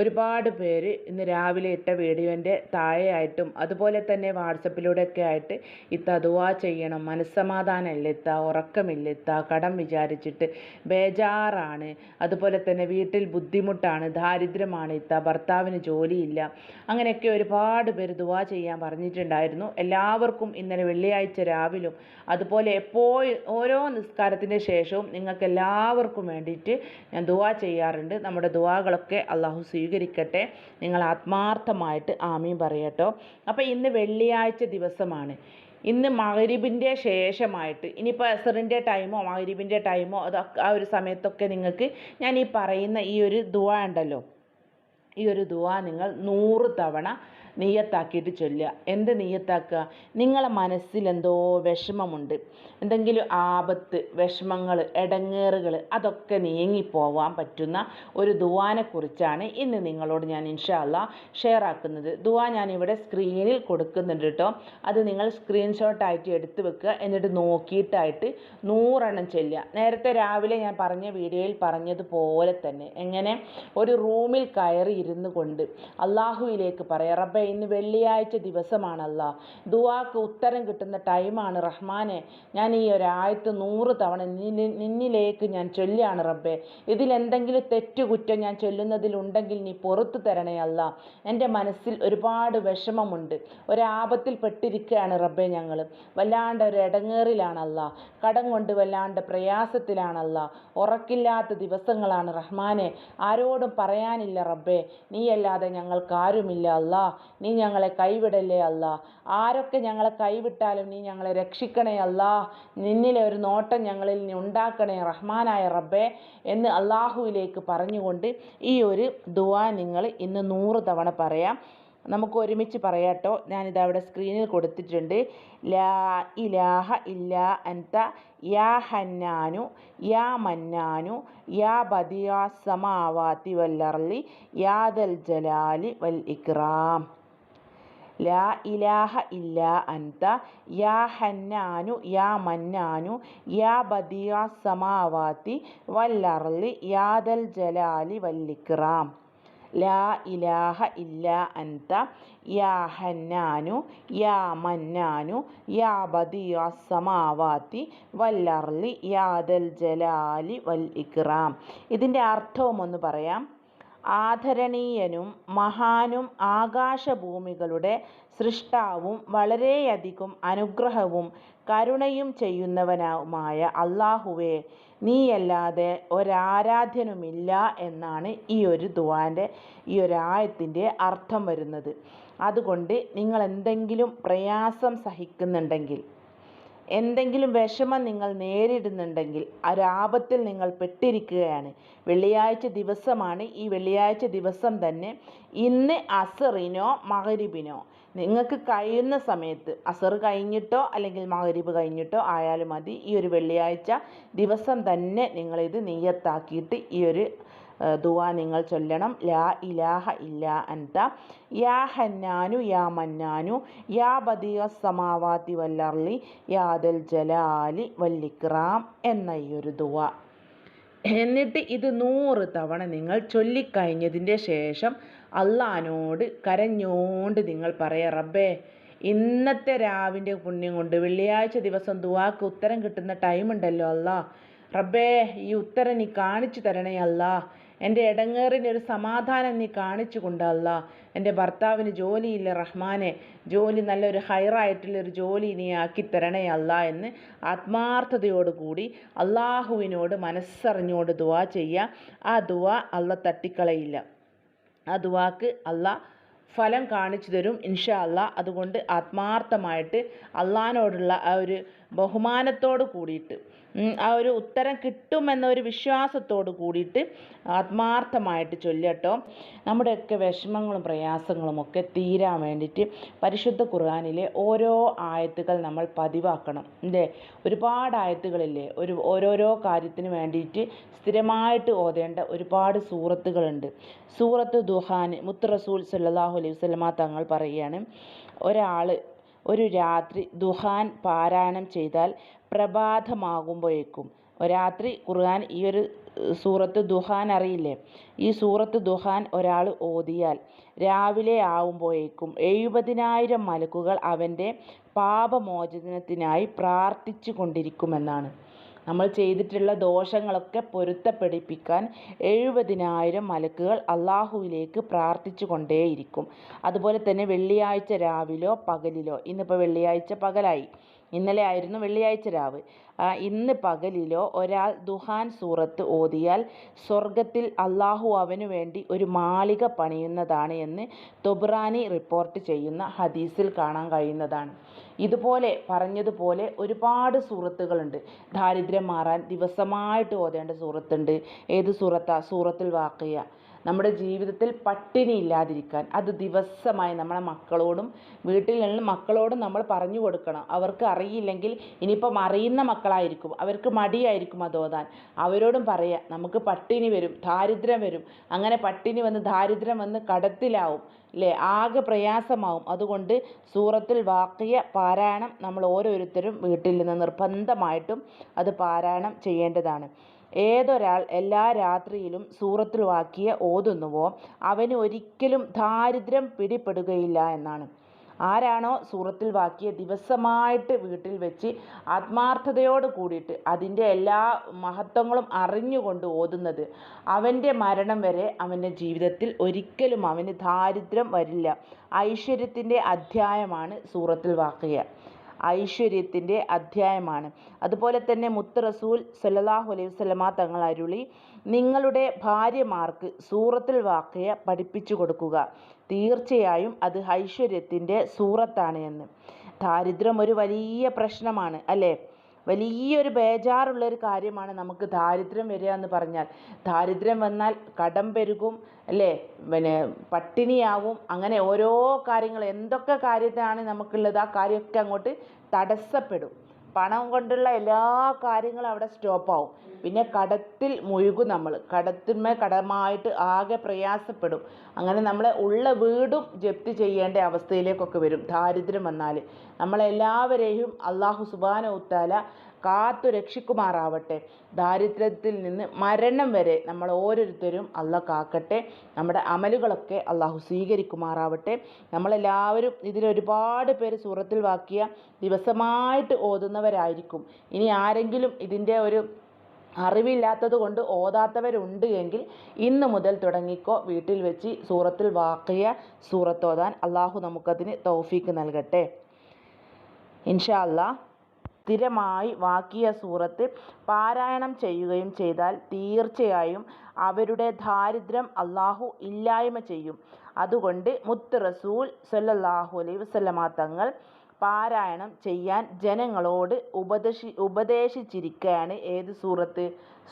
ഒരുപാട് പേര് ഇന്ന് രാവിലെ ഇട്ട വീഡിയോന്റെ താഴെയായിട്ടും അതുപോലെ തന്നെ വാട്സപ്പിലൂടെയൊക്കെ ആയിട്ട് ഇത്ത ദുവാ ചെയ്യണം മനസ്സമാധാനമില്ല ഇത്ത ഉറക്കമില്ല ഇത്ത കടം വിചാരിച്ചിട്ട് ബേജാറാണ്. അതുപോലെ തന്നെ വീട്ടിൽ ബുദ്ധിമുട്ടാണ് ദാരിദ്ര്യമാണ് ഇത്ത ഭർത്താവിന് ജോലിയില്ല. അങ്ങനെയൊക്കെ ഒരുപാട് പേര് ദുവാ ചെയ്യാൻ പറഞ്ഞിട്ടുണ്ടായിരുന്നു. എല്ലാവർക്കും ഇന്നലെ വെള്ളിയാഴ്ച രാവിലും അതുപോലെ എപ്പോൾ ഓരോ നിസ്കാരത്തിന്റെ ശേഷവും നിങ്ങൾക്ക് എല്ലാവർക്കും വേണ്ടിയിട്ട് ഞാൻ ദുവാ ചെയ്യാറുണ്ട്. നമ്മുടെ ദുവാകളൊക്കെ അള്ളാഹു സ്വീകരിക്കട്ടെ. നിങ്ങൾ ആത്മാർത്ഥമായിട്ട് ആമീൻ പറയട്ടോ. അപ്പോൾ ഇന്ന് വെള്ളിയാഴ്ച ദിവസമാണ്. ഇന്ന് മഹരിബിന്റെ ശേഷമായിട്ട് ഇനിയിപ്പോൾ അസറിന്റെ ടൈമോ മഹരിബിന്റെ ടൈമോ അതൊക്കെ ആ ഒരു സമയത്തൊക്കെ നിങ്ങൾക്ക് ഞാൻ ഈ പറയുന്ന ഈ ഒരു ദുവാ ഉണ്ടല്ലോ. ഈ ഒരു ദുവാ നിങ്ങൾ നൂറ് തവണ നീയത്താക്കിയിട്ട് ചൊല്ലുക. എന്ത് നീയത്താക്കുക നിങ്ങളെ മനസ്സിൽ എന്തോ വിഷമമുണ്ട്. എന്തെങ്കിലും ആപത്ത് വിഷമങ്ങൾ ഇടങ്ങേറുകൾ അതൊക്കെ നീങ്ങിപ്പോവാൻ പറ്റുന്ന ഒരു ദുവാനെക്കുറിച്ചാണ് ഇന്ന് നിങ്ങളോട് ഞാൻ ഇൻഷാല്ല ഷെയർ ആക്കുന്നത് ദുവാ ഞാൻ ഇവിടെ സ്ക്രീനിൽ കൊടുക്കുന്നുണ്ട് കേട്ടോ അത് നിങ്ങൾ സ്ക്രീൻഷോട്ടായിട്ട് എടുത്തു വെക്കുക. എന്നിട്ട് നോക്കിയിട്ടായിട്ട് നൂറെണ്ണം ചെല്ലുക. നേരത്തെ രാവിലെ ഞാൻ പറഞ്ഞ വീഡിയോയിൽ പറഞ്ഞതുപോലെ തന്നെ. എങ്ങനെ? ഒരു റൂമിൽ കയറി ഇരുന്നു കൊണ്ട് അള്ളാഹുവിലേക്ക് പറയാം റബ്ബെ ഇന്ന് വെള്ളിയാഴ്ച ദിവസമാണല്ല. ദുവാക്ക് ഉത്തരം കിട്ടുന്ന ടൈമാണ് റഹ്മാനെ. ഞാൻ ഈ ഒരായത്ത് നൂറ് തവണ നിന്നിലേക്ക് ഞാൻ ചൊല്ലിയാണ് റബ്ബെ. ഇതിലെന്തെങ്കിലും തെറ്റുകുറ്റം ഞാൻ ചൊല്ലുന്നതിലുണ്ടെങ്കിൽ നീ പുറത്തു തരണേ അല്ല. എന്റെ മനസ്സിൽ ഒരുപാട് വിഷമമുണ്ട്. ഒരാപത്തിൽ പെട്ടിരിക്കുകയാണ് റബ്ബെ ഞങ്ങൾ. വല്ലാണ്ട് ഒരു ഇടങ്ങേറിലാണല്ല കടം കൊണ്ട് വല്ലാണ്ട് പ്രയാസത്തിലാണല്ല. ഉറക്കില്ലാത്ത ദിവസങ്ങളാണ് റഹ്മാനെ. ആരോടും പറയാനില്ല റബ്ബെ. നീയല്ലാതെ ഞങ്ങൾക്ക് ആരുമില്ല അല്ല. നീ ഞങ്ങളെ കൈവിടല്ലേ അല്ല? ആരൊക്കെ ഞങ്ങളെ കൈവിട്ടാലും നീ ഞങ്ങളെ രക്ഷിക്കണേ അല്ല? നിന്നിലെ ഒരു നോട്ടം ഞങ്ങളിൽ നീ ഉണ്ടാക്കണേ റഹ്മാനായ റബ്ബേ എന്ന് അള്ളാഹുവിലേക്ക് പറഞ്ഞുകൊണ്ട് ഈ ഒരു ദുവാ നിങ്ങൾ ഇന്ന് നൂറ് തവണ പറയാം. നമുക്ക് ഒരുമിച്ച് പറയാട്ടോ. ഞാനിത് അവിടെ സ്ക്രീനിൽ കൊടുത്തിട്ടുണ്ട്. ലാ ഇലാഹ ഇല്ലാ അൻത യാ ഹന്നാനു യാ മന്നാനു യാ ബദിയാ സമാവാതി വല്ലർലി യാദൽ ജലാലി വൽ ഇക്റാം ലാ ഇലാഹ ഇല്ല അൻത യാ ഹന്നാനു യാ മന്നാനു യാ ബദിയ സമാവാതി വല്ലർലി യാദൽ ജലാലി വല്ലിക്റാം ലാ ഇലാഹ ഇല്ല അൻത യാ ഹന്നാനു യാ മന്നാനു യാ ബദിയ സമാവാതി വല്ലർലി യാദൽ ജലാലി വൽ ഇക്റാം ഇതിന്റെ അർത്ഥവും ഒന്ന് പറയാം. ആദരണീയനും മഹാനും ആകാശഭൂമികളുടെ സൃഷ്ടാവും വളരെയധികം അനുഗ്രഹവും കരുണയും ചെയ്യുന്നവനുമായ അള്ളാഹുവേ നീയല്ലാതെ ഒരാരാധ്യനുമില്ല എന്നാണ് ഈ ഒരു ദുവാന്റെ ഈ ഒരു ആയത്തിന്റെ അർത്ഥം വരുന്നത്. അതുകൊണ്ട് നിങ്ങൾ എന്തെങ്കിലും പ്രയാസം സഹിക്കുന്നുണ്ടെങ്കിൽ എന്തെങ്കിലും വിഷമം നിങ്ങൾ നേരിടുന്നുണ്ടെങ്കിൽ ഒരാപത്തിൽ നിങ്ങൾ പെട്ടിരിക്കുകയാണ്. വെള്ളിയാഴ്ച ദിവസമാണ്. ഈ വെള്ളിയാഴ്ച ദിവസം തന്നെ ഇന്ന് അസറിനോ മകരിബിനോ നിങ്ങൾക്ക് കഴിയുന്ന സമയത്ത് അസർ കഴിഞ്ഞിട്ടോ അല്ലെങ്കിൽ മകരിബ് കഴിഞ്ഞിട്ടോ ആയാലും മതി. ഈ ഒരു വെള്ളിയാഴ്ച ദിവസം തന്നെ നിങ്ങളിത് നീയത്താക്കിയിട്ട് ഈ ഒരു ദുവാ നിങ്ങൾ ചൊല്ലണം. ലാ ഇലാഹ ഇല്ല അൻത. യാ ഹന്നാനു യാ മന്നാനു. യാ ബദിയ സമാവാതി വല്ലർലി യാദൽ ജലാലി വല്ലിക്രാം എന്ന ഈ ഒരു ദുവ. എന്നിട്ട് ഇത് നൂറ് തവണ നിങ്ങൾ ചൊല്ലിക്കഴിഞ്ഞതിന്റെ ശേഷം അള്ളഹാനോട് കരഞ്ഞോണ്ട് നിങ്ങൾ പറയാ റബ്ബേ ഇന്നത്തെ രാവിന്റെ പുണ്യം കൊണ്ട് വെള്ളിയാഴ്ച ദിവസം ദുവാക്ക് ഉത്തരം കിട്ടുന്ന ടൈമുണ്ടല്ലോ അല്ല റബ്ബേ ഈ ഉത്തരം നീ കാണിച്ചു തരണേ അല്ല എന്റെ ഇടങ്ങേറിന് ഒരു സമാധാനം നീ കാണിച്ചു കൊണ്ടല്ല എന്റെ ഭർത്താവിന് ജോലിയില്ല റഹ്മാനെ. ജോലി നല്ലൊരു ഹൈറായിട്ടുള്ളൊരു ജോലി നീ ആക്കി തരണേ അല്ല എന്ന് ആത്മാർത്ഥതയോടുകൂടി അള്ളാഹുവിനോട് മനസ്സറിഞ്ഞോട് ദുവാ ചെയ്യുക ആ ദുവാ അല്ല തട്ടിക്കളയില്ല. ആ ദുവാക്ക് അല്ല ഫലം കാണിച്ചു തരും ഇൻഷാ അല്ല. അതുകൊണ്ട് ആത്മാർത്ഥമായിട്ട് അള്ളഹാനോടുള്ള ആ ഒരു ബഹുമാനത്തോട് കൂടിയിട്ട് ആ ഒരു ഉത്തരം കിട്ടുമെന്നൊരു വിശ്വാസത്തോട് കൂടിയിട്ട് ആത്മാർത്ഥമായിട്ട് ചൊല്ലട്ടോ നമ്മുടെയൊക്കെ വിഷമങ്ങളും പ്രയാസങ്ങളും ഒക്കെ തീരാൻ വേണ്ടിയിട്ട് പരിശുദ്ധ ഖുർആാനിലെ ഓരോ ആയത്തുകൾ നമ്മൾ പതിവാക്കണം അല്ലേ ഒരുപാട് ആയത്തുകളില്ലേ? ഒരു ഓരോരോ കാര്യത്തിന് വേണ്ടിയിട്ട് സ്ഥിരമായിട്ട് ഓതേണ്ട ഒരുപാട് സൂറത്തുകളുണ്ട്. സൂറത്ത് ദുഹാൻ മുത്ത് റസൂൽ സല്ലാഹു അലൈഹി വസ്ലമ തങ്ങൾ പറയുകയാണ് ഒരാൾ ഒരു രാത്രി ദുഹാൻ പാരായണം ചെയ്താൽ പ്രഭാതമാകുമ്പോഴേക്കും രാത്രി ഖുർആൻ ഈ ഒരു സൂറത്ത് ദുഹാൻ അറിയില്ലേ? ഈ സൂറത്ത് ദുഹാൻ ഒരാൾ ഓതിയാൽ രാവിലെ ആവുമ്പോഴേക്കും എഴുപതിനായിരം മലക്കുകൾ അവന്റെ പാപമോചനത്തിനായി പ്രാർത്ഥിച്ചു കൊണ്ടിരിക്കുമെന്നാണ് നമ്മൾ ചെയ്തിട്ടുള്ള ദോഷങ്ങളൊക്കെ പൊരുത്തപ്പെടിപ്പിക്കാൻ എഴുപതിനായിരം മലക്കുകൾ അള്ളാഹുവിലേക്ക് പ്രാർത്ഥിച്ചു കൊണ്ടേയിരിക്കും അതുപോലെ തന്നെ വെള്ളിയാഴ്ച രാവിലോ പകലിലോ ഇന്നിപ്പോൾ വെള്ളിയാഴ്ച പകലായി. ഇന്നലെ ആയിരുന്നു വെള്ളിയാഴ്ച രാവ്. ഇന്ന് പകലിലോ ഒരാൾ ദുഹാൻ സൂറത്ത് ഓതിയാൽ സ്വർഗത്തിൽ അള്ളാഹു അവനു വേണ്ടി ഒരു മാളിക പണിയുന്നതാണ് എന്ന് തൊബ്രാനി റിപ്പോർട്ട് ചെയ്യുന്ന ഹദീസിൽ കാണാൻ കഴിയുന്നതാണ്. ഇതുപോലെ പറഞ്ഞതുപോലെ ഒരുപാട് സൂറത്തുകളുണ്ട് ദാരിദ്ര്യം മാറാൻ ദിവസമായിട്ട് ഓതേണ്ട സൂറത്തുണ്ട് ഏത് സൂറത്താ സൂറത്തുൽ വാക്കിയ നമ്മുടെ ജീവിതത്തിൽ പട്ടിണി ഇല്ലാതിരിക്കാൻ. അത് ദിവസമായി നമ്മളെ മക്കളോടും വീട്ടിലുള്ള മക്കളോടും നമ്മൾ പറഞ്ഞു കൊടുക്കണം. അവർക്ക് അറിയില്ലെങ്കിൽ ഇനിയിപ്പം അറിയുന്ന മക്കളായിരിക്കും. അവർക്ക് മടിയായിരിക്കും അത് ഓതാൻ. അവരോടും പറയുക നമുക്ക് പട്ടിണി വരും ദാരിദ്ര്യം വരും. അങ്ങനെ പട്ടിണി വന്ന് ദാരിദ്ര്യം വന്ന് കടത്തിലാവും അല്ലേ ആകെ പ്രയാസമാവും. അതുകൊണ്ട് സൂറത്തിൽ വാക്കിയ പാരായണം നമ്മൾ ഓരോരുത്തരും വീട്ടിൽ നിന്ന് നിർബന്ധമായിട്ടും അത് പാരായണം ചെയ്യേണ്ടതാണ്. ഏതൊരാൾ എല്ലാ രാത്രിയിലും സൂറത്തുൽ വാക്കിയ ഓതുന്നുവോ അവന് ഒരിക്കലും ദാരിദ്ര്യം പിടിപെടുകയില്ല എന്നാണ്. ആരാണോ സൂറത്തിൽ വാക്കിയ ദിവസമായിട്ട് വീട്ടിൽ വെച്ച് ആത്മാർത്ഥതയോട് കൂടിയിട്ട് അതിന്റെ എല്ലാ മഹത്വങ്ങളും അറിഞ്ഞുകൊണ്ട് ഓതുന്നത് അവന്റെ മരണം വരെ അവന്റെ ജീവിതത്തിൽ ഒരിക്കലും അവന് ദാരിദ്ര്യം വരില്ല. ഐശ്വര്യത്തിന്റെ അധ്യായമാണ് സൂറത്തിൽ വാക്കിയ ഐശ്വര്യത്തിന്റെ അധ്യായമാണ്. അതുപോലെ തന്നെ മുത്ത് റസൂൽ സല്ലല്ലാഹു അലൈഹി വസല്ലമ തങ്ങൾ അരുളി നിങ്ങളുടെ ഭാര്യമാർക്ക് സൂറത്തിൽ വാക്കയെ പഠിപ്പിച്ചു കൊടുക്കുക. തീർച്ചയായും അത് ഐശ്വര്യത്തിന്റെ സൂറത്താണ് എന്ന്. ദാരിദ്ര്യം ഒരു വലിയ പ്രശ്നമാണ് അല്ലേ? വലിയൊരു ബേജാറുള്ളൊരു കാര്യമാണ് നമുക്ക് ദാരിദ്ര്യം വരിക എന്ന് പറഞ്ഞാൽ. ദാരിദ്ര്യം വന്നാൽ കടം പെരുകും അല്ലേ? പിന്നെ പട്ടിണിയാവും അങ്ങനെ ഓരോ കാര്യങ്ങൾ. എന്തൊക്കെ കാര്യത്തിനാണ് നമുക്കുള്ളത്? ആ കാര്യമൊക്കെ അങ്ങോട്ട് തടസ്സപ്പെടും. പണം കൊണ്ടുള്ള എല്ലാ കാര്യങ്ങളും അവിടെ സ്റ്റോപ്പാവും പിന്നെ കടത്തിൽ മുഴുകും നമ്മൾ കടത്തിന്മേൽ കടമായിട്ട് ആകെ പ്രയാസപ്പെടും. അങ്ങനെ നമ്മൾ ഉള്ള വീടും ജപ്തി ചെയ്യേണ്ട അവസ്ഥയിലേക്കൊക്കെ വരും. ദാരിദ്ര്യം വന്നാൽ നമ്മളെല്ലാവരെയും അള്ളാഹു സുബാന ഉത്താല കാത്തു രക്ഷിക്കുമാറാവട്ടെ. ദാരിദ്ര്യത്തിൽ നിന്ന് മരണം വരെ നമ്മൾ ഓരോരുത്തരും അല്ല കാക്കട്ടെ. നമ്മുടെ അമലുകളൊക്കെ അള്ളാഹു സ്വീകരിക്കുമാറാവട്ടെ. നമ്മളെല്ലാവരും ഇതിലൊരുപാട് പേര് സൂറത്തിൽ വാക്കിയ ദിവസമായിട്ട് ഓതുന്നവരായിരിക്കും. ഇനി ആരെങ്കിലും ഇതിന്റെ ഒരു അറിവില്ലാത്തത് കൊണ്ട് ഓതാത്തവരുണ്ട് എങ്കിൽ ഇന്ന് മുതൽ തുടങ്ങിക്കോ. വീട്ടിൽ വെച്ച് സൂറത്തിൽ വാക്കിയ സൂറത്തോതാൻ അള്ളാഹു നമുക്കതിന് തൗഫീക്ക് നൽകട്ടെ. ഇൻഷാ അല്ലാ സ്ഥിരമായി വാക്കിയ സൂറത്ത് പാരായണം ചെയ്യുകയും ചെയ്താൽ തീർച്ചയായും അവരുടെ ദാരിദ്ര്യം അള്ളാഹു ഇല്ലായ്മ ചെയ്യും. അതുകൊണ്ട് മുത്ത് റസൂൽ സല്ലല്ലാഹു അലൈഹി വസല്ലമ തങ്ങൾ പാരായണം ചെയ്യാൻ ജനങ്ങളോട് ഉപദേശി ഉപദേശിച്ചിരിക്കുകയാണ് ഏത് സൂറത്ത്?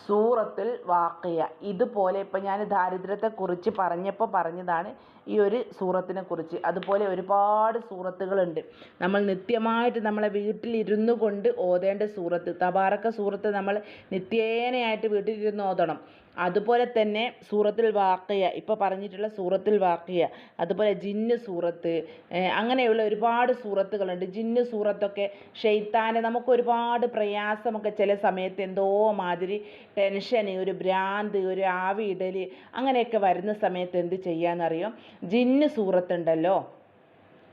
സൂറത്തിൽ വാക്കിയ ഇതുപോലെ ഇപ്പം ഞാൻ ദാരിദ്ര്യത്തെക്കുറിച്ച് പറഞ്ഞപ്പോൾ പറഞ്ഞതാണ് ഈ ഒരു സൂറത്തിനെ കുറിച്ച് അതുപോലെ ഒരുപാട് സൂറത്തുകളുണ്ട്. നമ്മൾ നിത്യമായിട്ട് നമ്മളെ വീട്ടിലിരുന്നു കൊണ്ട് ഓതേണ്ട സൂറത്ത് തബാറക്ക സൂറത്ത് നമ്മൾ നിത്യേനയായിട്ട് വീട്ടിലിരുന്ന് ഓതണം. അതുപോലെ തന്നെ സൂറത്തിൽ വാക്കിയ ഇപ്പോൾ പറഞ്ഞിട്ടുള്ള സൂറത്തിൽ വാക്കിയ അതുപോലെ ജിന്ന് സൂറത്ത് അങ്ങനെയുള്ള ഒരുപാട് സൂറത്തുകളുണ്ട്. ജിന്ന് സൂറത്തൊക്കെ ഷെയ്ത്താനെ നമുക്ക് ഒരുപാട് പ്രയാസമൊക്കെ ചില സമയത്ത് എന്തോ മാതിരി ടെൻഷൻ ഒരു ഭ്രാന്ത് ഒരു ആവി ഇടൽ അങ്ങനെയൊക്കെ വരുന്ന സമയത്ത് എന്ത് ചെയ്യാമെന്നറിയോ ജിന്ന് സൂറത്തുണ്ടല്ലോ.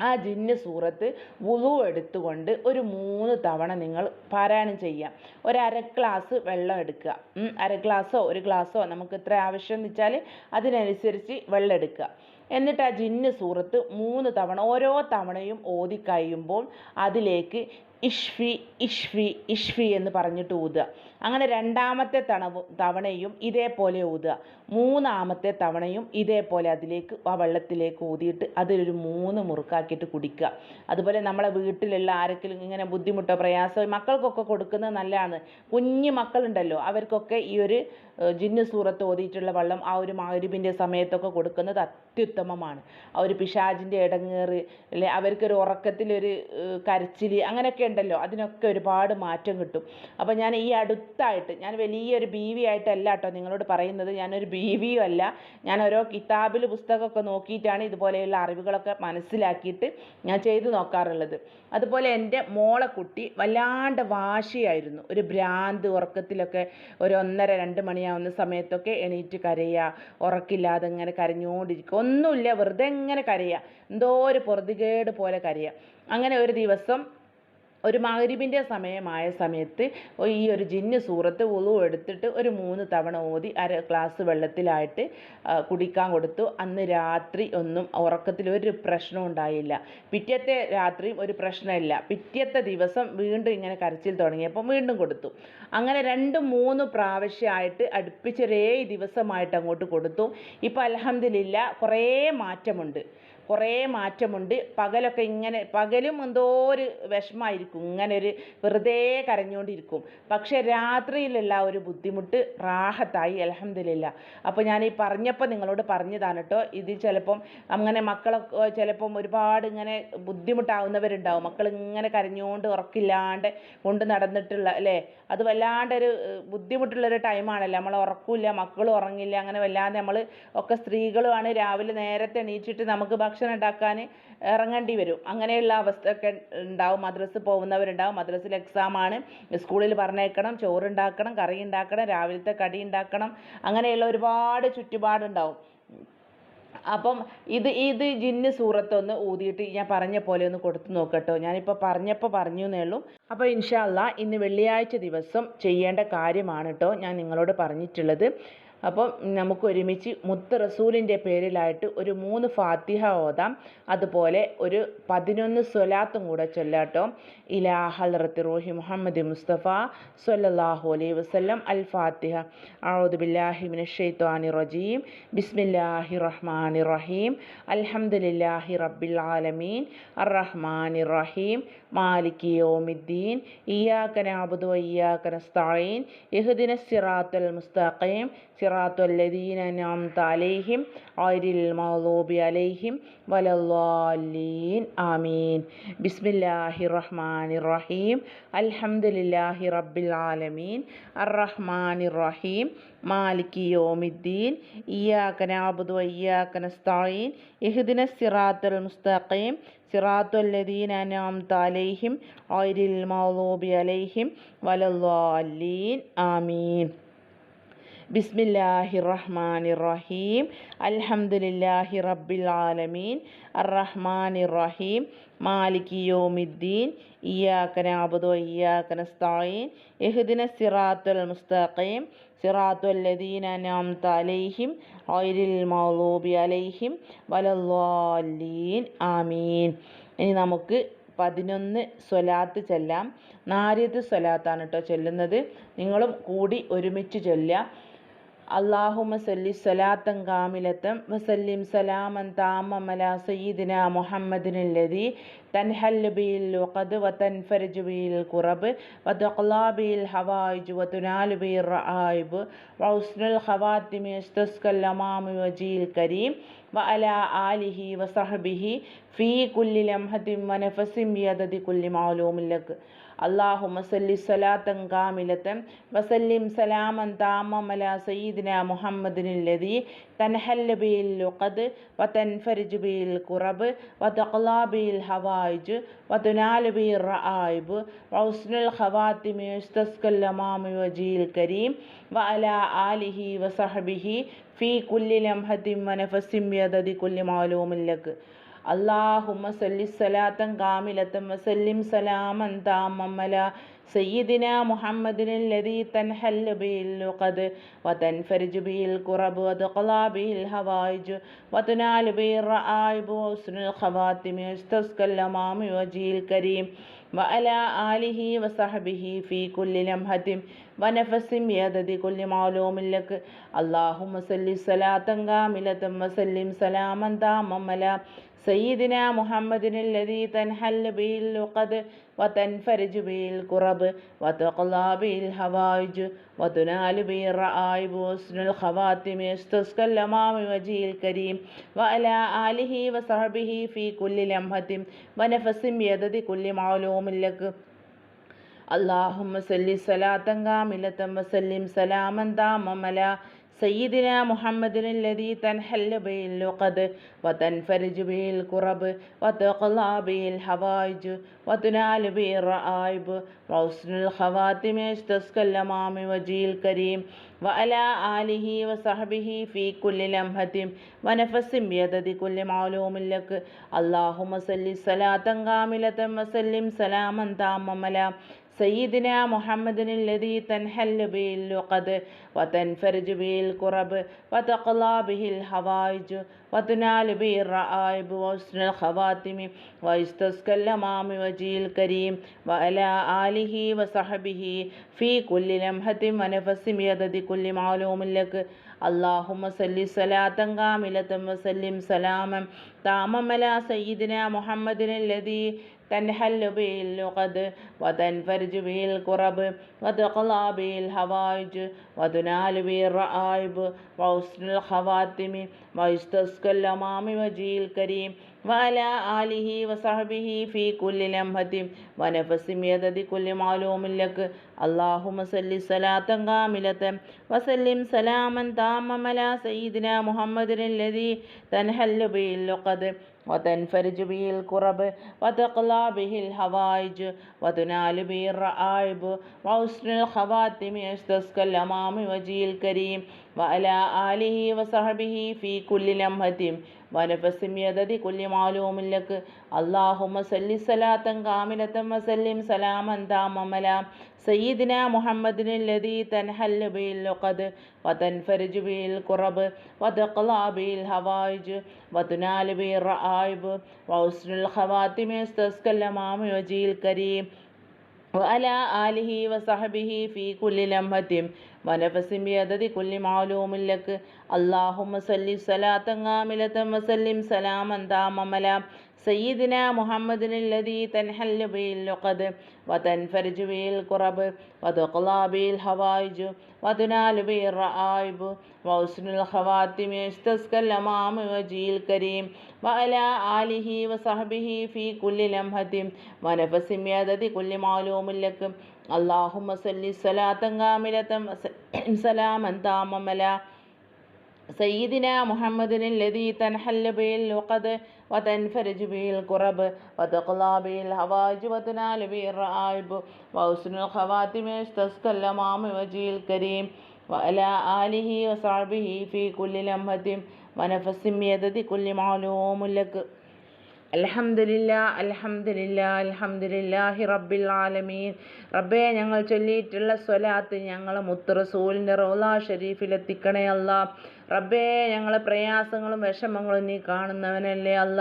ആ ജിന്ന് സൂറത്ത് വുളു എടുത്തുകൊണ്ട് ഒരു മൂന്ന് തവണ നിങ്ങൾ പാരായണം ചെയ്യാം ഒരു അര ഗ്ലാസ് വെള്ളം എടുക്കുക. അര ഗ്ലാസ്സോ ഒരു ഗ്ലാസ്സോ നമുക്ക് എത്ര ആവശ്യം എന്ന് വെച്ചാൽ അതിനനുസരിച്ച് വെള്ളം എടുക്കുക. എന്നിട്ട് ആ ജിന്ന് സൂറത്ത് മൂന്ന് തവണ ഓരോ തവണയും ഓതി കഴിയുമ്പോൾ അതിലേക്ക് ഇഷ്ഫി ഇഷ്ഫി ഇഷ്ഫി എന്ന് പറഞ്ഞിട്ട് ഊതുക. അങ്ങനെ രണ്ടാമത്തെ തണവ് തവണയും ഇതേപോലെ ഊതുക. മൂന്നാമത്തെ തവണയും ഇതേപോലെ അതിലേക്ക് ആ വെള്ളത്തിലേക്ക് ഊതിയിട്ട് അതിലൊരു മൂന്ന് മുറുക്കാക്കിയിട്ട് കുടിക്കുക. അതുപോലെ നമ്മളെ വീട്ടിലുള്ള ആരെങ്കിലും ഇങ്ങനെ ബുദ്ധിമുട്ടോ പ്രയാസമോ മക്കൾക്കൊക്കെ കൊടുക്കുന്നത് നല്ലതാണ്. കുഞ്ഞു മക്കളുണ്ടല്ലോ അവർക്കൊക്കെ ഈ ഒരു ജിന്നു സൂറത്ത് ഓതിയിട്ടുള്ള വെള്ളം ആ ഒരു മഗ്‌രിബിന്റെ സമയത്തൊക്കെ കൊടുക്കുന്നത് അത്യുത്തമമാണ്. ആ ഒരു പിശാചിന്റെ ഇടങ്ങേറ് അല്ലെ അവർക്കൊരു ഉറക്കത്തിലൊരു കരച്ചിൽ അങ്ങനെയൊക്കെ ഉണ്ടല്ലോ അതിനൊക്കെ ഒരുപാട് മാറ്റം കിട്ടും. അപ്പോൾ ഞാൻ ഈ അടുത്തായിട്ട് ഞാൻ വലിയൊരു ബീവി ആയിട്ടല്ല കേട്ടോ നിങ്ങളോട് പറയുന്നത്. ഞാനൊരു ബീവിയും അല്ല. ഞാൻ ഓരോ കിതാബിൽ പുസ്തകമൊക്കെ നോക്കിയിട്ടാണ് ഇതുപോലെയുള്ള അറിവുകളൊക്കെ മനസ്സിലാക്കിയിട്ട് ഞാൻ ചെയ്തു നോക്കാറുള്ളത്. അതുപോലെ എന്റെ മോളെ കുട്ടി വല്ലാണ്ട് വാശിയായിരുന്നു. ഒരു ഭ്രാന്ത് ഉറക്കത്തിലൊക്കെ ഒരു ഒന്നര രണ്ട് മണിയാവുന്ന സമയത്തൊക്കെ എണീറ്റ് കരയുക ഉറക്കില്ലാതെ ഇങ്ങനെ കരഞ്ഞുകൊണ്ടിരിക്കുക ഒന്നുമില്ല വെറുതെ ഇങ്ങനെ കരയുക എന്തോ ഒരു പൊറുതികേട് പോലെ കരയുക അങ്ങനെ ഒരു ദിവസം ഒരു മഹരിബിന്റെ സമയമായ സമയത്ത് ഈ ഒരു ജിന്ന് സൂറത്ത് ഉളു എടുത്തിട്ട് ഒരു മൂന്ന് തവണ ഓതി അര ഗ്ലാസ് വെള്ളത്തിലായിട്ട് കുടിക്കാൻ കൊടുത്തു. അന്ന് രാത്രി ഒന്നും ഉറക്കത്തിൽ ഒരു പ്രശ്നവും ഉണ്ടായില്ല. പിറ്റത്തെ രാത്രിയും ഒരു പ്രശ്നമില്ല. പിറ്റത്തെ ദിവസം വീണ്ടും ഇങ്ങനെ കരച്ചിൽ തുടങ്ങിയപ്പോൾ വീണ്ടും കൊടുത്തു. അങ്ങനെ രണ്ട് മൂന്ന് പ്രാവശ്യമായിട്ട് അടുപ്പിച്ചൊരേ ദിവസമായിട്ട് അങ്ങോട്ട് കൊടുത്തു. ഇപ്പോൾ അൽഹംദുലില്ല കുറേ മാറ്റമുണ്ട്. കുറേ മാറ്റമുണ്ട്. പകലൊക്കെ ഇങ്ങനെ പകലും എന്തോ ഒരു വിഷമമായിരിക്കും ഇങ്ങനെ ഒരു വെറുതെ കരഞ്ഞുകൊണ്ടിരിക്കും പക്ഷെ രാത്രിയിലുള്ള ഒരു ബുദ്ധിമുട്ട് റാഹത്തായി അലഹമില്ല അപ്പോൾ ഞാൻ ഈ പറഞ്ഞപ്പോൾ നിങ്ങളോട് പറഞ്ഞതാണ് കേട്ടോ. ഇത് ചിലപ്പം അങ്ങനെ മക്കളൊക്കെ ചിലപ്പം ഒരുപാട് ഇങ്ങനെ ബുദ്ധിമുട്ടാവുന്നവരുണ്ടാവും. മക്കൾ ഇങ്ങനെ കരഞ്ഞുകൊണ്ട് ഉറക്കില്ലാണ്ട് കൊണ്ട് നടന്നിട്ടുള്ള അല്ലേ? അത് വല്ലാണ്ടൊരു ബുദ്ധിമുട്ടുള്ളൊരു ടൈമാണല്ലോ. നമ്മൾ ഉറക്കില്ല മക്കൾ ഉറങ്ങില്ല അങ്ങനെ വല്ലാതെ നമ്മൾ ഒക്കെ സ്ത്രീകളുമാണ്. രാവിലെ നേരത്തെ എണീറ്റിട്ട് നമുക്ക് ഭക്ഷണം ഉണ്ടാക്കാൻ ഇറങ്ങേണ്ടി വരും. അങ്ങനെയുള്ള അവസ്ഥയൊക്കെ ഉണ്ടാവും. മദ്രസ പോകുന്നവരുണ്ടാവും. മദ്രസയിൽ എക്സാമാണ് സ്കൂളിൽ പറഞ്ഞേക്കണം ചോറുണ്ടാക്കണം കറി ഉണ്ടാക്കണം രാവിലത്തെ കടി ഉണ്ടാക്കണം. അങ്ങനെയുള്ള ഒരുപാട് ചുറ്റുപാടുണ്ടാവും. അപ്പം ഇത് ഇത് ജിന്ന് സൂറത്തൊന്ന് ഊതിയിട്ട് ഞാൻ പറഞ്ഞ പോലെ ഒന്ന് കൊടുത്തു നോക്കട്ടോ. ഞാനിപ്പോൾ പറഞ്ഞപ്പോൾ പറഞ്ഞു എന്നേ ഉള്ളൂ അപ്പോൾ ഇൻഷാ അള്ളാ ഇന്ന് വെള്ളിയാഴ്ച ദിവസം ചെയ്യേണ്ട കാര്യമാണ് കേട്ടോ ഞാൻ നിങ്ങളോട് പറഞ്ഞിട്ടുള്ളത്. അപ്പം നമുക്ക് ഒരുമിച്ച് മുത്ത് റസൂലിന്റെ പേരിലായിട്ട് ഒരു മൂന്ന് ഫാത്തിഹ ഓതാം. അതുപോലെ ഒരു പതിനൊന്ന് സ്വലാത്തും കൂടെ ചൊല്ലാട്ടോ. ഇലാ ഹൽറത്ത് റൂഹി മുഹമ്മദ് മുസ്തഫ സൊല്ലാഹു അലൈ വസ്ലം അൽ ഫാത്തിഹ. ബില്ലാഹി മിനശ് റജീം. ബിസ്മില്ലാഹി റഹ്മാനിർ റഹീം. അൽഹംദുലില്ലാഹി റബ്ബിൽ ആലമീൻ. അർ റഹ്മാൻ റഹീം. മാലികി യൗമിദ്ദീൻ. ഇയ്യാക നഅബുദു വഇയ്യാക നസ്തഈൻ. ഇഹ്ദിനസ് സിറാത്തൽ മുസ്തഖീം. സിറാത്തുൽ ലദീന അൻഅംത അലൈഹിം ഗൈറിൽ മൗലൂബി അലൈഹിം വലദ്ദാല്ലീൻ ആമീൻ. ബിസ്മില്ലാഹിർ റഹ്മാനിർ റഹീം അൽഹംദുലില്ലാഹി റബ്ബിൽ ആലമീൻ അറഹ്മാൻ റഹീം മാലികി യൗമിദ്ദീൻ. ഇയ്യാക നഅബുദു വഇയ്യാക നസ്തഈൻ. ഇഹ്ദിനസ് സിറാത്തൽ മുസ്തഖീം. സിറാത്തുൽ ലദീന അൻഅംത അലൈഹിം ഗൈറിൽ മൗലൂബി അലൈഹിം വലദ്ദാല്ലീൻ ആമീൻ. ബിസ്മില്ലാഹി റഹ്മാനി റഹീം അൽഹംദുലില്ലാഹി റബ്ബിൽ ആലമീൻ അറഹ്മാനി റഹീം മാലിക് യൗമിദ്ദീൻ. ഇയ്യാക അബുദോ ഇയാക്കന നസ്തഈൻ. എഹ്ദിന സിറാത്തുൽ മുസ്തഖീം. സിറാത്തുൽ ലദീന അലൈഹിം. ഗൈറിൽ മൗലൂബി അലൈഹിം. വലദ്ദാല്ലീൻ ആമീൻ. ഇനി നമുക്ക് പതിനൊന്ന് സ്വലാത്ത് ചൊല്ലാം. നാരിയത്ത് സ്വലാത്താണ് കേട്ടോ ചൊല്ലുന്നത്. നിങ്ങളും കൂടി ഒരുമിച്ച് ചൊല്ലുക. അള്ളാഹുമ സല്ലി സ്വലാത്തൻ കാമിലത്തം വസല്ലിം സലാമൻ താമമല സയ്യിദിന മുഹമ്മദിനുല്ലതി തൻഹല്ലു ബിയിൽ വഖദ് വതൻഫരജു ബിയിൽ കുറബ് വതഖ്ലാ ബിയിൽ ഹവായിജ് വതുനാലു ബിയിൽ റആയിബ് വഉസ്നുൽ ഖവാത്തിമി ഇസ്തസ്കൽ അമാമി വജീൽ കരീം വഅല ആലിഹി വസഹ്ബിഹി ഫീ കുല്ലി ലംഹത്തിൻ വനഫസിൻ ബിയദദി കുല്ലി മഅലൂമിൻ ലക് അള്ളാഹു മസല്ലി സ്വലാത്തൻ കാമിലത്തൻ വസല്ലിം സലാമൻ താമമല സയ്യിദിന മുഹമ്മദിനുല്ലതി തൻഹല്ല ബിയിൽ ലുഖദ് വതൻഫരിജ് ബിയിൽ കുറബ് വതഖ്ലാ ബിയിൽ ഹവായിജ് വതുനാല് ബിയിൽ റആയിബ് വൗസ്നുൽ ഖവാത്തിമി യുസ്തസ്കൽ അമാമി വജീൽ കരീം വഅല ആലിഹി വസഹബിഹി ഫീ കുല്ലി ലംഹത്തിൻ വനഫസിം യദദി കുല്ലി മാലൂമിൻ ലക് بيدد كل معلوم لك اللهم صل صلاة كاملة وسلم سلاما تاما على سيدنا محمد الذي تنحل به اللقد وتنفرج به الكرب وتقلى به الهوائج وتنال به الرعائب وحسن الخواتم يستسقى الأمام وجه الكريم وعلى آله وصحبه في كل لمحة ونفس بيدد كل معلوم لك اللهم صل صلاة كاملة وسلم سلاما تاما على سيدنا محمد الذي تنحل به اللقد وتنفرج به الكرب وتقلى به الهوائج وتنال به الرعائب وحسن الخواتم يستسقى الأمام وجه الكريم وعلى آله وصحبه في كل لمحة ونفس بيدد كل معلوم لك اللهم صل صلاة كاملة وسلم سلاما تاما على سيدنا محمد الذي تنحل به اللقد وتنفرج به الكرب وتقضى به الحوائج وتنال به الرائب وحسن الخواتم يستسقى الأمام وجه الكريم وعلى آله وصحبه في كل لمحة ونفس بيدد كل معلوم لك اللهم صل صلاة كاملة وسلم سلاما تاما على سيدنا محمد الذي تنحل به اللقد وتنفرج به الكرب وتقضى به الحوائج وتنال به الرائب وحسن الخواتم ويستسقى الأمام وجه الكريم وعلى آله وصحبه في كل لمحة ونفس بيدد كل معلوم لك اللهم صل صلاة كاملة وسلم سلاما تاما على سيدنا محمد الذي تنحل به اللقد وتنفرج به الكرب وتقضى به الحوائج وتنال به الرائب وحسن الخواتم ويستسقى الأمام وجه الكريم وعلى آله وصحبه في كل لمحة ونفس بيدد كل معلوم لك اللهم صل صلاة كاملة وسلم سلاما تاما على سيدنا محمد الذي تنحل به اللقد وتنفرج به الكرب وتقلى به الحوائج وتنال به الرائب وحسن الخواتم يستسقى الأمام وجه الكريم. وعلى آله وصحبه في كل لمحة ونفس بيدد كل معلوم لك اللهم صل صلاة كاملة وسلم سلاما تاما على سيدنا محمد الذي تنحل به اللقد وتنفرج به الكرب وتقلى به الحوائج وتنال به الرائب وحسن الخواتم يستسقى الأمام وجه الكريم وعلى آله وصحبه في كل لمحة ونفس بيدد كل معلوم لك اللهم صل صلاة كاملة وسلم سلاما تاما على سيدنا محمد الذي تنحل به اللقد وتنفرج به الكرب وتقضى به الحوائج وتنال به الرائب وحسن الخواتم يستسقى الأمام وجه الكريم وعلى آله وصحبه في كل لمحة ونفس بيدد كل معلوم لك اللهم صل صلاة كاملة سلاما تاما على سيدنا محمد الذي تنحل به اللقد وتنفرج به الكرب وتقضى به الحوائج وتنال به الرائب وحسن الخواتم يستسقى الأمام وجه الكريم وعلى آله وصحبه في كل لمحة ونفس بيدد كل معلوم لك അൽഹംദുലില്ല അലഹമില്ല അൽഹംദുലില്ലാഹി റബ്ബിൽ ആലമീൻ. റബ്ബേ ഞങ്ങൾ ചൊല്ലിയിട്ടുള്ള സ്വലാത്ത് ഞങ്ങൾ മുത്ത് റസൂലിന്റെ റൗലാ ഷെരീഫിലെത്തിക്കണേ അല്ല റബ്ബേ ഞങ്ങളെ പ്രയാസങ്ങളും വിഷമങ്ങളും നീ കാണുന്നവനല്ലേ അല്ല.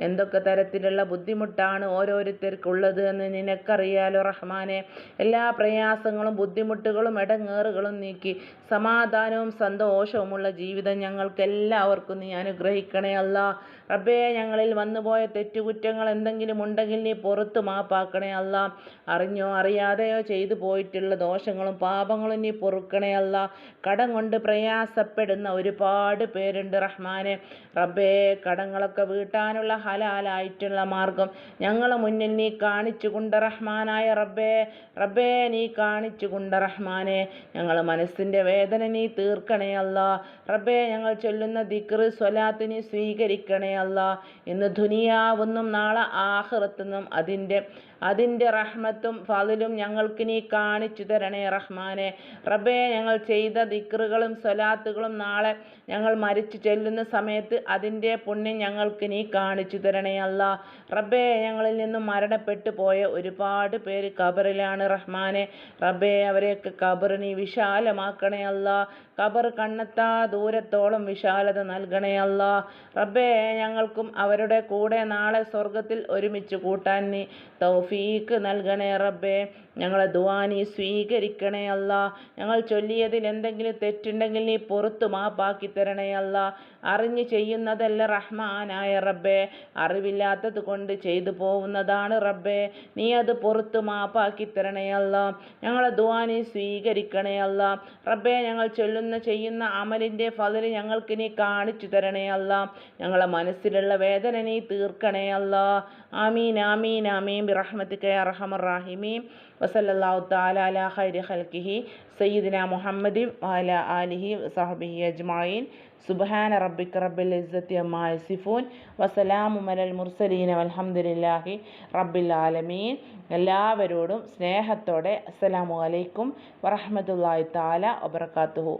എന്തൊക്കെ തരത്തിലുള്ള ബുദ്ധിമുട്ടാണ് ഓരോരുത്തർക്കുള്ളത് എന്ന് നിനക്കറിയാലോ റഹ്മാനെ. എല്ലാ പ്രയാസങ്ങളും ബുദ്ധിമുട്ടുകളും ഇടങ്ങേറുകളും നീക്കി സമാധാനവും സന്തോഷവുമുള്ള ജീവിതം ഞങ്ങൾക്ക് എല്ലാവർക്കും നീ അനുഗ്രഹിക്കണേ അല്ല. റബ്ബേ ഞങ്ങളിൽ വന്നുപോയ തെറ്റുകുറ്റങ്ങൾ എന്തെങ്കിലും ഉണ്ടെങ്കിൽ നീ പുറത്ത് മാപ്പാക്കണേ അല്ല. അറിഞ്ഞോ അറിയാതെയോ ചെയ്തു പോയിട്ടുള്ള ദോഷങ്ങളും പാപങ്ങളും നീ പൊറുക്കണേ അല്ല. കടം കൊണ്ട് പ്രയാസപ്പെടുന്ന ഒരുപാട് പേരുണ്ട് റഹ്മാനെ. റബ്ബേ കടങ്ങളൊക്കെ വീട്ടാനുള്ള ഹലാലായിട്ടുള്ള മാർഗം ഞങ്ങളെ മുന്നിൽ നീ കാണിച്ചു കൊണ്ട് റഹ്മാനായ റബ്ബേ. റബ്ബേ നീ കാണിച്ചു കൊണ്ട് റഹ്മാനെ. ഞങ്ങൾ മനസ്സിന്റെ വേദന നീ തീർക്കണേ അല്ല. റബ്ബേ ഞങ്ങൾ ചൊല്ലുന്ന ദിക്ർ സ്വലാത്ത് നീ സ്വീകരിക്കണേ അല്ല. ഇന്ന് ദുനിയാവുന്നും നാളെ ആഹ്റത്തുനിന്നും അതിന്റെ അതിന്റെ റഹ്മത്തും ഫതിലും ഞങ്ങൾക്ക് നീ കാണിച്ചു തരണേ റഹ്മാനെ. റബ്ബേ ഞങ്ങൾ ചെയ്ത ദിക്റുകളും സ്വലാത്തുകളും നാളെ ഞങ്ങൾ മരിച്ചു ചെല്ലുന്ന സമയത്ത് അതിന്റെ പുണ്യം ഞങ്ങൾക്ക് നീ കാണിച്ചു തരണേ അല്ല. റബ്ബേ ഞങ്ങളിൽ നിന്നും മരണപ്പെട്ടു പോയ ഒരുപാട് പേര് ഖബറിലാണ് റഹ്മാനെ. റബ്ബേ അവരെയൊക്കെ ഖബർ വിശാലമാക്കണേ അല്ല. ഖബർ കണ്ണെത്താ ദൂരത്തോളം വിശാലത നൽകണേ അല്ല. റബ്ബേ ഞങ്ങൾക്കും അവരുടെ കൂടെ നാളെ സ്വർഗത്തിൽ ഒരുമിച്ച് കൂട്ടാൻ നീ തൗഫീക്ക് നൽകണേ റബ്ബേ. ഞങ്ങളെ ദുആ നീ സ്വീകരിക്കണേ അല്ല. ഞങ്ങൾ ചൊല്ലിയതിൽ എന്തെങ്കിലും തെറ്റുണ്ടെങ്കിൽ നീ പുറത്തു മാപ്പാക്കി തരണേ അല്ല. അറിഞ്ഞു ചെയ്യുന്നതല്ല റഹ്മാനായ റബ്ബേ. അറിവില്ലാത്തത് കൊണ്ട് ചെയ്തു പോകുന്നതാണ് റബ്ബേ. നീ അത് പുറത്ത് മാപ്പാക്കി തരണേ അല്ല. ഞങ്ങളെ ദുആ നീ സ്വീകരിക്കണേ അല്ല. റബ്ബേ ഞങ്ങൾ ചൊല്ലുന്ന ചെയ്യുന്ന അമലിന്റെ ഫലര് ഞങ്ങൾക്ക് നീ കാണിച്ചു തരണേ അല്ല. ഞങ്ങളെ മനസ്സിലുള്ള വേദന നീ തീർക്കണേ അല്ല. ആമീൻ ആമീൻ ആമീൻ. ബിറഹ്മത്തിക അർഹമർ റാഹിമീൻ. വസല്ലാഹു താല അല ഖൈരി ഖൽക്കിഹി സയ്യിദിന മുഹമ്മദി വാല ആലിഹി സഹബിഹി അജ്മായിൻ സുബാന റബ്ബിക റബ്ബിൽ ഇസ്സത്തി അമ്മാ സിഫൂൻ വസലാമു മലൽ മുർസലീന വൽഹംദുലില്ലാഹി റബ്ബിൽ ആലമീൻ. എല്ലാവരോടും സ്നേഹത്തോടെ അസ്സലാമു അലൈക്കും വറഹമത്തല്ലാഹി താല വബറകാതുഹു